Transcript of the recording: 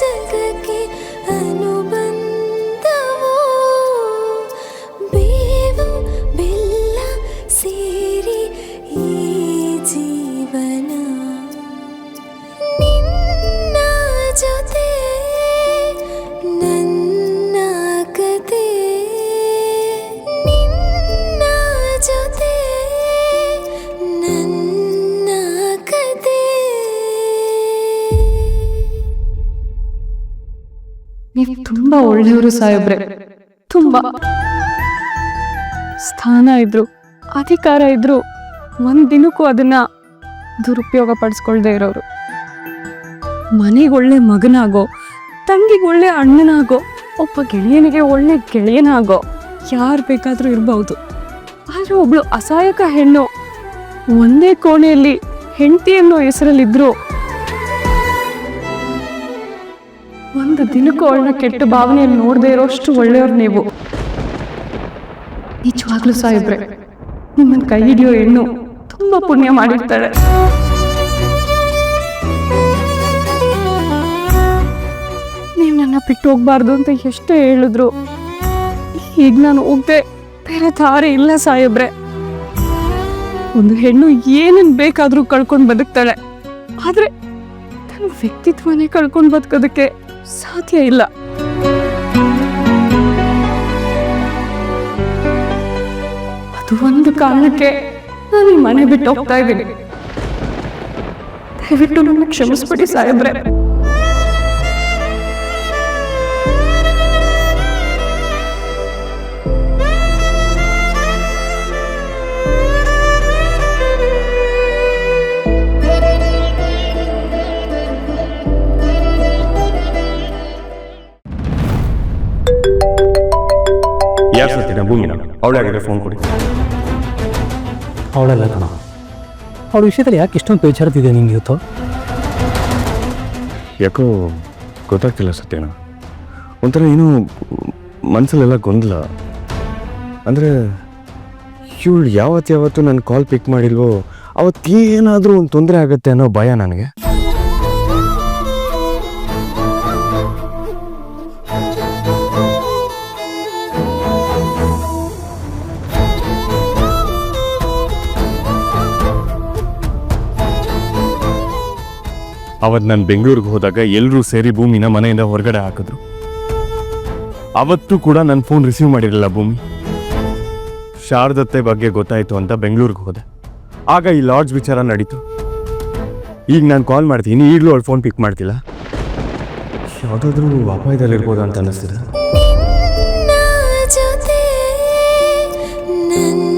这个 ತುಂಬಾ ಒಳ್ಳೆಯವರು ಸಾಹೇಬ್ರೆ. ತುಂಬಾ. ಸ್ಥಾನ ಇದ್ರು, ಅಧಿಕಾರ ಇದ್ರು, ಒಂದ್ ದಿನಕ್ಕೂ ಅದನ್ನ ದುರುಪಯೋಗ ಪಡಿಸ್ಕೊಳ್ದೇ ಇರೋರು. ಮನೆಗೆ ಒಳ್ಳೆ ಮಗನಾಗೋ, ತಂಗಿಗೆ ಒಳ್ಳೆ ಅಣ್ಣನಾಗೋ, ಒಬ್ಬ ಗೆಳೆಯನಿಗೆ ಒಳ್ಳೆ ಗೆಳೆಯನಾಗೋ, ಯಾರು ಬೇಕಾದರೂ ಇರಬಹುದು ಆದರೆ ಒಬ್ಳು ಅಸಹಾಯಕ ಹೆಣ್ಣು, ಒಂದೇ ಕೋಣೆಯಲ್ಲಿ ಹೆಂಡತಿ ಅನ್ನೋ ಹೆಸರಲ್ಲಿದ್ರು ಒಂದು ದಿನಕ್ಕೂ ಅವಳನ್ನ ಕೆಟ್ಟ ಭಾವನೆಯಲ್ಲಿ ನೋಡದೇ ಇರೋಷ್ಟು ಒಳ್ಳೆಯವ್ರು ನೀವು. ನಿಜವಾಗ್ಲೂ ಸಾಯಿಬ್ರೆ ನಿಮ್ಮನ್ನು ಕೈ ಹಿಡಿಯೋ ಹೆಣ್ಣು ತುಂಬಾ ಪುಣ್ಯ ಮಾಡಿರ್ತಾಳೆ. ನೀವು ನನ್ನ ಬಿಟ್ಟು ಹೋಗ್ಬಾರ್ದು ಅಂತ ಎಷ್ಟೇ ಹೇಳಿದ್ರು. ಈಗ ನಾನು ಹೋಗ್ದೆ ಬೇರೆ ದಾರಿ ಇಲ್ಲ ಸಾಯಿಬ್ರೆ ಒಂದು ಹೆಣ್ಣು ಏನನ್ ಬೇಕಾದರೂ ಕಳ್ಕೊಂಡು ಬದುಕ್ತಾಳೆ. ಆದರೆ ತನ್ನ ವ್ಯಕ್ತಿತ್ವನೇ ಕಳ್ಕೊಂಡು ಬದುಕೋದಕ್ಕೆ ಸಾಧ್ಯ ಇಲ್ಲ. ಅದು ಒಂದು ಕಾರಣಕ್ಕೆ ನಾನು ಮನೆ ಬಿಟ್ಟು ಹೋಗ್ತಾ ಇದ್ದೀನಿ. ದಯವಿಟ್ಟು ನನ್ನ ಕ್ಷಮಿಸ್ಬಿಡಿ ಸಾಹೇಬ್ರೆ. ಯಾರು ಭೂಮಿನ ಅವಳೇ ಆಗಿದ್ರೆ ಫೋನ್ ಕೊಡಿ. ಅವಳಲ್ಲ ಕಣ. ಅವಳ ವಿಷಯದಲ್ಲಿ ಯಾಕೆ ಇಷ್ಟೊಂದು ಬೇಜಾರದಿದೆ ನಿಂಗೆ ಇವತ್ತು? ಯಾಕೋ ಗೊತ್ತಾಗ್ತಿಲ್ಲ ಸತ್ಯನ ಒಂಥರ ಏನು ಮನಸ್ಸಲ್ಲೆಲ್ಲ ಗೊಂದಲ. ಅಂದರೆ ಇವಳು ಯಾವತ್ತು ಯಾವತ್ತು ನನ್ನ ಕಾಲ್ ಪಿಕ್ ಮಾಡಿಲ್ವೋ ಅವತ್ತೇನಾದರೂ ಒಂದು ತೊಂದರೆ ಆಗುತ್ತೆ ಅನ್ನೋ ಭಯ ನನಗೆ. ಅವತ್ತು ನಾನು ಬೆಂಗಳೂರಿಗೆ ಹೋದಾಗ ಎಲ್ಲರೂ ಸೇರಿ ಭೂಮಿನ ಮನೆಯಿಂದ ಹೊರಗಡೆ ಹಾಕಿದ್ರು. ಅವತ್ತು ಕೂಡ ನನ್ನ ಫೋನ್ ರಿಸೀವ್ ಮಾಡಿರಲಿಲ್ಲ ಭೂಮಿ. ಶಾರದತ್ತೆ ಬಗ್ಗೆ ಗೊತ್ತಾಯ್ತು ಅಂತ ಬೆಂಗಳೂರಿಗೆ ಹೋದೆ. ಆಗ ಈ ಲಾಡ್ಜ್ ವಿಚಾರ ನಡೀತು. ಈಗ ನಾನು ಕಾಲ್ ಮಾಡ್ತೀನಿ ಈಗಲೂ ಅವಳು ಫೋನ್ ಪಿಕ್ ಮಾಡ್ತಿಲ್ಲ? ಯಾವುದಾದ್ರೂ ಅಪಾಯದಲ್ಲಿರ್ಬೋದು ಅಂತ ಅನ್ನಿಸ್ತಿದೆ ನಿನ್ನ